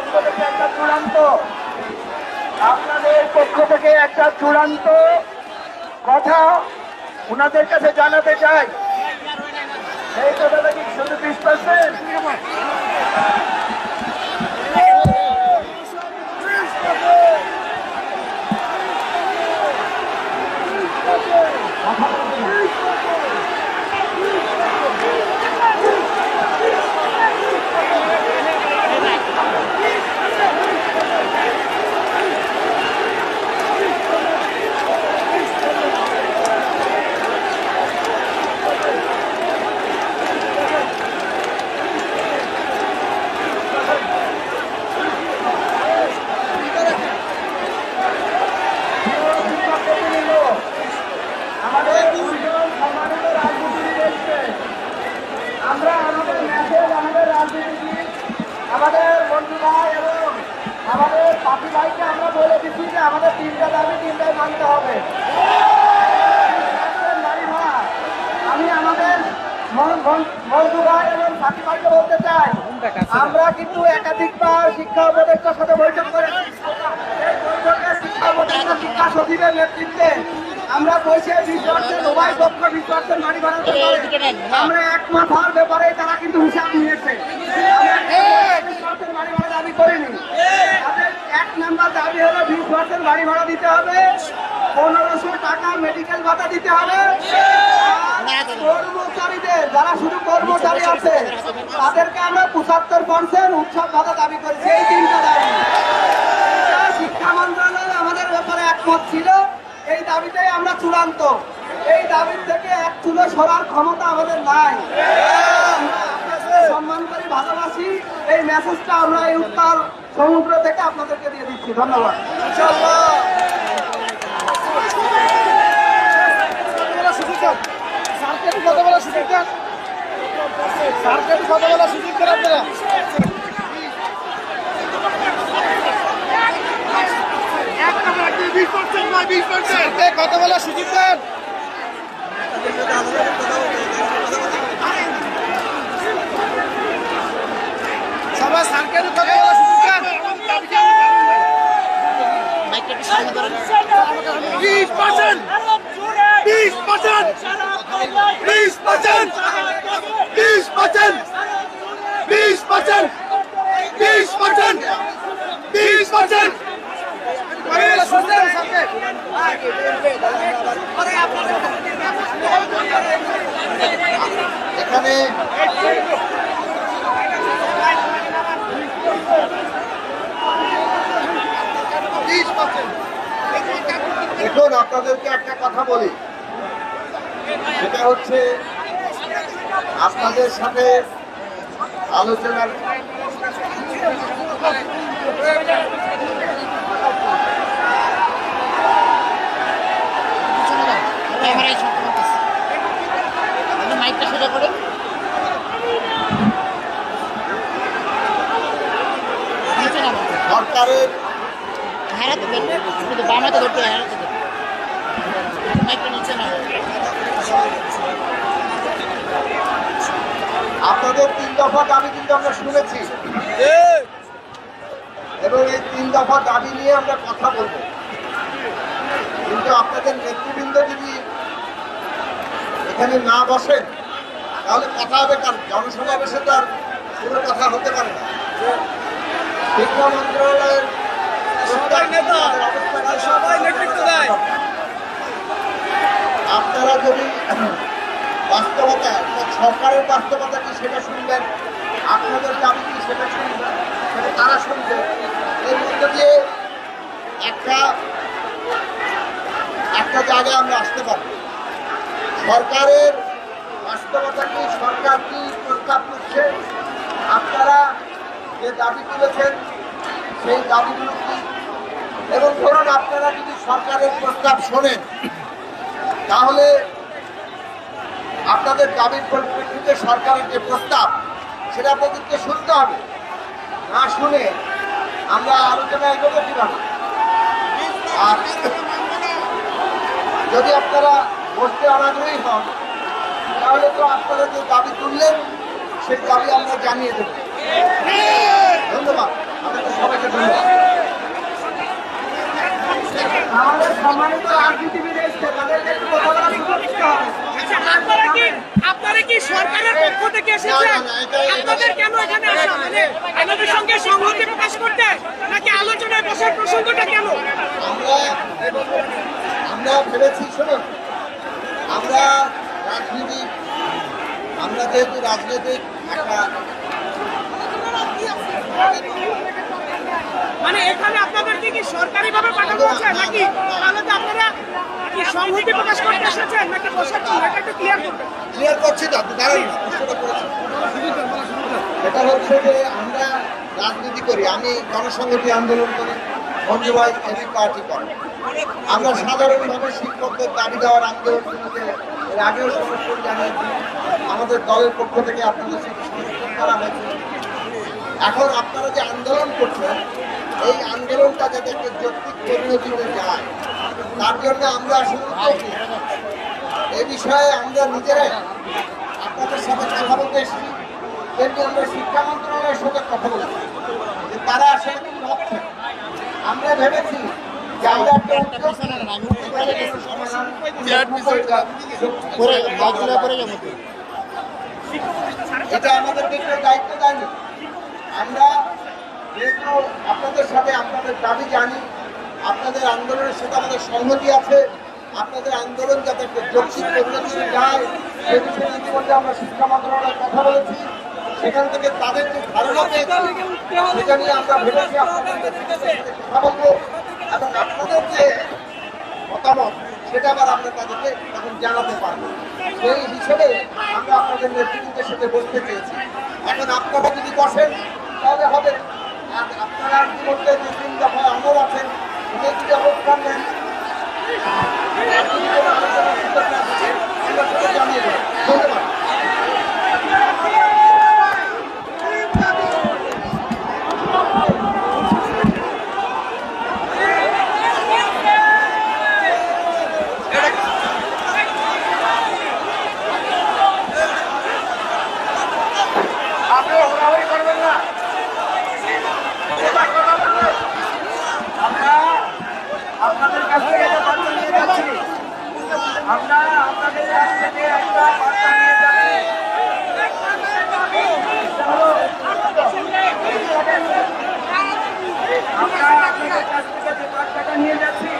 পক্ষ থেকে একটা চূড়ান্ত, আপনাদের পক্ষ থেকে একটা চূড়ান্ত কথা ওনাদের কাছে জানাতে চাই। এই কথাটা কি শুধু বিশ পার্সেন্ট আমাদের দুজন সম্মানিত রাজনীতিবিদ এসছে আমরা আমাদের মেসেজ আমাদের রাজনীতিবিদ আমাদের বন্ধু ভাই এবং আমাদের পাখি ভাইকে আমরা বলে দিচ্ছি যে আমাদের তিনটা দাবি তিনটাই মানতে হবে। আমি আমাদের মন- ভাই এবং সাথী ভাইকে বলতে চাই, আমরা কিন্তু একাধিকবার শিক্ষা উপদেষ্টার সাথে বৈঠক করেছি। শিক্ষা শিক্ষা সচিবের নেতৃত্বে আমরা বসে বিশ্বাসের উভয় পক্ষ নারী বানাতে আমরা একমত হওয়ার ব্যাপারে তারা কিন্তু হিসাব নিয়েছে আমরা বিশ্বাসের বাড়ি ভাড়া দাবি করিনি তাদের এক নাম্বার দাবি হলো বিশ পার্সেন্ট বাড়ি ভাড়া দিতে হবে, পনেরোশো টাকা মেডিকেল ভাতা দিতে হবে। কর্মচারীদের, যারা শুধু কর্মচারী আছে, তাদেরকে আমরা পঁচাত্তর পার্সেন্ট উৎসব ভাতা দাবি করেছি, এই তিনটা দাবি। শিক্ষা মন্ত্রণালয় আমাদের ব্যাপারে একমত ছিল, এই দাবিটাই আমরা চূড়ান্ত। এই দাবির থেকে এক চুলো সরার ক্ষমতা আমাদের নাই। সম্মান করি ভালোবাসি, এই মেসেজটা আমরা এই উত্তর সমুদ্র থেকে আপনাদেরকে দিয়ে ধন্যবাদ। কথা বলার সুযোগ দেন সবাই স্যারকে কথা বলার সুযোগ দেন বিশ পার্সেন্ট! বিশ পার্সেন্ট! বিশ পার্সেন্ট! বিশ পার্সেন্ট! বিশ পার্সেন্ট! বিশ পার্সেন্ট! বিশ পার্সেন্ট কথা বলার সুযোগ দেন স্যারকে এখানে দেখুন আপনাদেরকে একটা কথা বলি। সেটা হচ্ছে আপনাদের সাথে আলোচনার হারাতে দেন শুধু বাম হাতে ধরতে হয়, মাইকটা নিচে আপনাদের তিন দফা দাবি কিন্তু আমরা শুনেছি। এবং এই তিন দফা দাবি নিয়ে আমরা কথা বলব। কিন্তু আপনাদের নেতৃবৃন্দ যদি এখানে না বসেন তাহলে কথা হবে কার? জনসমাবেশে তো আর কোনো কথা হতে পারে না। শিক্ষা মন্ত্রণালয়ের সবাই আপনারা যদি বাস্তবতা সরকারের বাস্তবতা কি সেটা শুনবেন? আপনাদের দাবি কি সেটা শুনবেন? সেটা তারা শুনবে? এর মধ্যে দিয়ে একটা একটা জায়গায় আমরা আসতে পারব সরকারের বাস্তবতা কি, সরকার কি প্রস্তাব করছে? আপনারা যে দাবি তুলেছেন, সেই দাবিগুলো এবং ধরুন আপনারা যদি সরকারের প্রস্তাব শোনেন, তাহলে আপনাদের দাবির পরিপ্রেক্ষিতে সরকারের যে প্রস্তাব, সেটা আপনাদেরকে শুনতে হবে। না শুনে আমরা আলোচনা এগোবো কীভাবে? যদি আপনারা বসতে অনাগ্রহী হন, তাহলে তো আপনারা যে দাবি তুললেন, সেই দাবি আমরা জানিয়ে দেব। ধন্যবাদ। আপনাদের সম্মানিত রাজনীতিবিদ এসছে তাদেরকে একটু কথা বলার সুযোগ দিতে হবে আপনারা কি আপনারা কি সরকারের পক্ষ থেকে এসেছেন? আপনাদের কেন এখানে আসা? মানে আমাদের সঙ্গে সংহতি প্রকাশ করতে? নাকি আলোচনায় বসার প্রসঙ্গটা কেন? আমরা আমরা ভেবেছি শুনুন আমরা রাজনীতি আমরা যেহেতু রাজনৈতিক একটা মানে এখানে আপনাদেরকে কি সরকারি ভাবে পাঠানো হচ্ছে নাকি? তাহলে তো আপনারা কি সংহতি প্রকাশ করতে এসেছেন নাকি বসার এটা একটু ক্লিয়ার করবেন ক্লিয়ার করছি প্রশ্নটা করেছেন। এটা হচ্ছে যে আমরা রাজনীতি করি, আমি জনসংহতি আন্দোলন করি মঞ্জু ভাই এবি পার্টি করে। আমরা সাধারণভাবে শিক্ষকদের দাবি দেওয়ার আন্দোলনগুলোতে এর আগেও সমস্যা জানিয়েছি। আমাদের দলের পক্ষ থেকে আপনাদের সাথে সমর্থন করা হয়েছে। এখন আপনারা যে আন্দোলন করছেন এই আন্দোলনটা যাতে একটা যৌক্তিক পরিণতিতে যায়, তার জন্য আমরা নিই। এই বিষয়ে আমরা নিজেরাই আপনাদের সাথে কথা বলতে এসেছি কিন্তু আমরা শিক্ষা মন্ত্রণালয়ের সাথে কথা বলেছি যে তারা আসলে কি ভাবছেন আমরা ভেবেছি। এটা আমাদেরকে দায়িত্ব আমরা যেহেতু আপনাদের সাথে আপনাদের দাবি জানি, আপনাদের আন্দোলনের সাথে আমাদের সংহতি আছে, আপনাদের আন্দোলন যাতে একটা যৌক্তিক পরিণতিতে যায়, সে বিষয়ে ইতিমধ্যে আমরা শিক্ষা মন্ত্রণালয়ে কথা বলেছি। সেখান থেকে তাদের যে ধারণা সেটা নিয়ে আমরা ভেবেছি আপনাদের কথা বলব এবং আপনাদের যে মতামত, সেটা আবার আমরা তাদেরকে তখন জানাতে পারব। সেই হিসেবে আমরা আপনাদের নেতৃত্বের সাথে বসতে চেয়েছি এখন আপনারা যদি বসেন, তাহলে হয়তো আপনারা মধ্যে দুই তিন দফায় আমল আছেন? অনেক দফা নেন আমরা আপনাদের কাছ থেকে একটা বার্তা নিয়ে যাবেন আমরা আপনাদের কাছ থেকে যে বার্তাটা নিয়ে যাচ্ছি